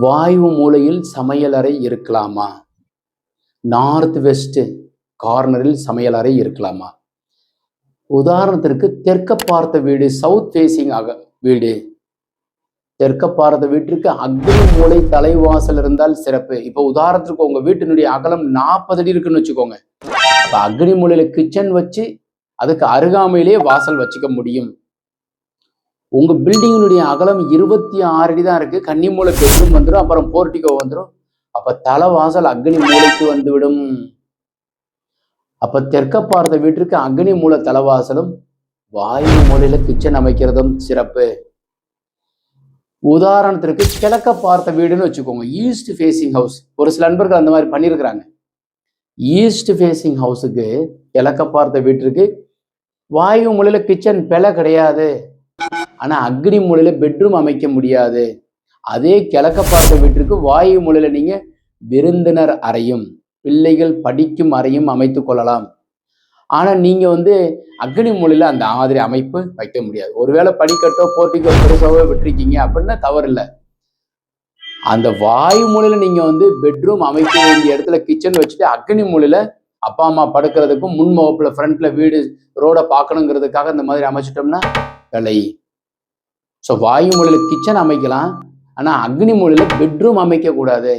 வாயு மூலையில் சமையலறை இருக்கலாமா? நார்த் வெஸ்ட் கார்னரில் சமையலறை இருக்கலாமா? உதாரணத்திற்கு தெற்க பார்த்த வீடு சவுத் ஃபேசிங் அக வீடு. தெற்க பார்த்த வீட்டிற்கு அக்னி மூலை தலைவாசல் இருந்தால் சிறப்பு. இப்போ உதாரணத்துக்கு உங்கள் வீட்டினுடைய அகலம் நாற்பது அடி இருக்குன்னு வச்சுக்கோங்க. இப்போ அக்னி மூலையில் கிச்சன் வச்சு அதுக்கு அருகாமையிலேயே வாசல் வச்சுக்க முடியும். உங்கள் பில்டிங்கினுடைய அகலம் இருபத்தி ஆறு அடி தான் இருக்குது கன்னி மூலை பெட்ரூம் வந்துடும் அப்புறம் போர்ட்டிகோ வந்துடும் அப்போ தலைவாசல் அக்னி மூலைக்கு வந்துவிடும். அப்போ தெற்க பார்த்த வீட்டிற்கு அக்னி மூல தலைவாசலும் வாயு மூலையில் கிச்சன் அமைக்கிறதும் சிறப்பு. உதாரணத்திற்கு கிழக்க பார்த்த வீடுன்னு வச்சுக்கோங்க. ஈஸ்ட் ஃபேஸிங் ஹவுஸ் ஒரு சில நண்பர்கள் அந்த மாதிரி பண்ணியிருக்கிறாங்க. ஈஸ்ட் ஃபேஸிங் ஹவுஸுக்கு கிழக்க பார்த்த வீட்டிற்கு வாயு மூலையில் கிச்சன் பிழை கிடையாது. ஆனால் அக்னி மூலையில் பெட்ரூம் அமைக்க முடியாது. அதே கிழக்க பார்த்த வீட்டிற்கு வாயு மூலையில் நீங்கள் விருந்தினர் அறையும் பிள்ளைகள் படிக்கும் அறையும் அமைத்து கொள்ளலாம். ஆனால் நீங்கள் வந்து அக்னி மூலையில் அந்த மாதிரி அமைப்பு வைக்க முடியாது. ஒருவேளை படிக்கட்டோ போர்ட்டிக்கோ பெருசாவோ விட்டுருக்கீங்க அப்படின்னா தவறு இல்லை அந்த வாயு மூலையில் நீங்கள் வந்து பெட்ரூம் அமைக்க வேண்டிய இடத்துல கிச்சன் வச்சுட்டு அக்னி மூலையில் அப்பா அம்மா படுக்கிறதுக்கும் முன் முகப்புல வீடு ரோட பார்க்கணுங்கிறதுக்காக இந்த மாதிரி அமைச்சிட்டோம்னா விலை. ஸோ வாயு மொழியில் கிச்சன் அமைக்கலாம். ஆனால் அக்னி மொழியில் பெட்ரூம் அமைக்கக்கூடாது.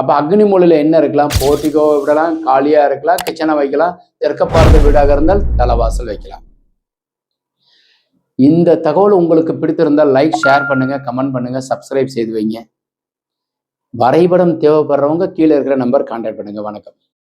அப்போ அக்னி மொழியில் என்ன இருக்கலாம்? போர்ட்டிகோ விடலாம் காலியாக இருக்கலாம் கிச்சனை வைக்கலாம். தெற்க பார்த்த வீடாக இருந்தால் தலைவாசல் வைக்கலாம். இந்த தகவல் உங்களுக்கு பிடித்திருந்தால் லைக் ஷேர் பண்ணுங்க கமெண்ட் பண்ணுங்க சப்ஸ்கிரைப் செய்து வைங்க. வரைபடம் தேவைப்படுறவங்க கீழே இருக்கிற நம்பர் கான்டாக்ட் பண்ணுங்க. வணக்கம்.